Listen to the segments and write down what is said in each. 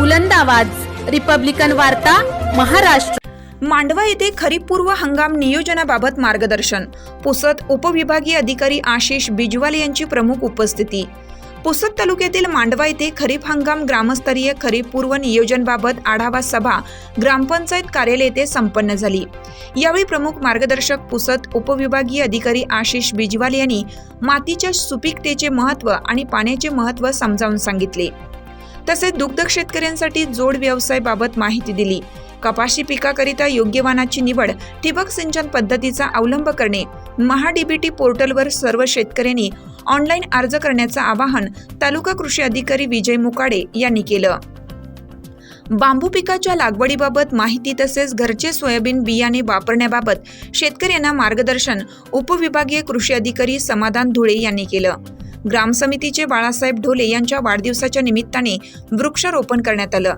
बुलंद आवाज. रिपब्लिकन वार्ता महाराष्ट्र. मांडवा येथे खरीपपूर्व हंगाम नियोजनाबाबत मार्गदर्शन. पुसद उपविभागीय अधिकारी आशिष बिजवाल यांची प्रमुख उपस्थिती. पुसद तालुक्यातील मांडवा येथे खरीप हंगाम ग्रामस्तरीय खरीप पूर्व नियोजनबाबत आढावा सभा ग्रामपंचायत कार्यालय येथे संपन्न झाली. यावेळी प्रमुख मार्गदर्शक पुसद उपविभागीय अधिकारी आशिष बिजवाल यांनी मातीच्या सुपीकतेचे महत्त्व आणि पाण्याचे महत्त्व समजावून सांगितले. तसेच दुग्ध शेतकऱ्यांसाठी जोड व्यवसायाबाबत माहिती दिली. कपाशी पिकाकरिता योग्य वाणाची निवड ठिबक सिंचन पद्धतीचा अवलंब करणे महाडीबीटी पोर्टलवर सर्व शेतकऱ्यांनी ऑनलाईन अर्ज करण्याचं आवाहन तालुका कृषी अधिकारी विजय मुकाडे यांनी केलं. बांबू पिकाच्या लागवडीबाबत माहिती तसेच घरचे सोयाबीन बियाणे वापरण्याबाबत शेतकऱ्यांना मार्गदर्शन उपविभागीय कृषी अधिकारी समाधान धुळे यांनी केलं. ग्रामसमितीचे बाळासाहेब ढोले यांच्या वाढदिवसाच्या निमित्ताने वृक्षारोपण करण्यात आलं.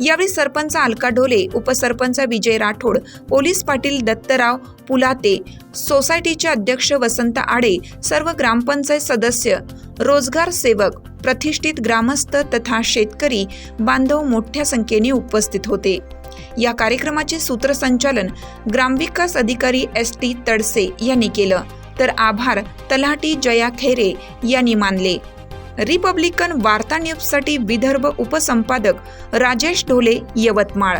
यावेळी सरपंच अलका ढोले उपसरपंच विजय राठोड पोलीस पाटील दत्तराव पुलाते सोसायटीचे अध्यक्ष वसंत आडे सर्व ग्रामपंचायत सदस्य रोजगार सेवक प्रतिष्ठित ग्रामस्थ तथा शेतकरी बांधव मोठ्या संख्येने उपस्थित होते. या कार्यक्रमाचे सूत्रसंचालन ग्रामविकास अधिकारी एस टी तडसे यांनी केलं. तर आभार तलाठी जया खैरे यांनी मानले. रिपब्लिकन वार्ता न्यूजसाठी विदर्भ उपसंपादक राजेश ढोले यवतमाळ.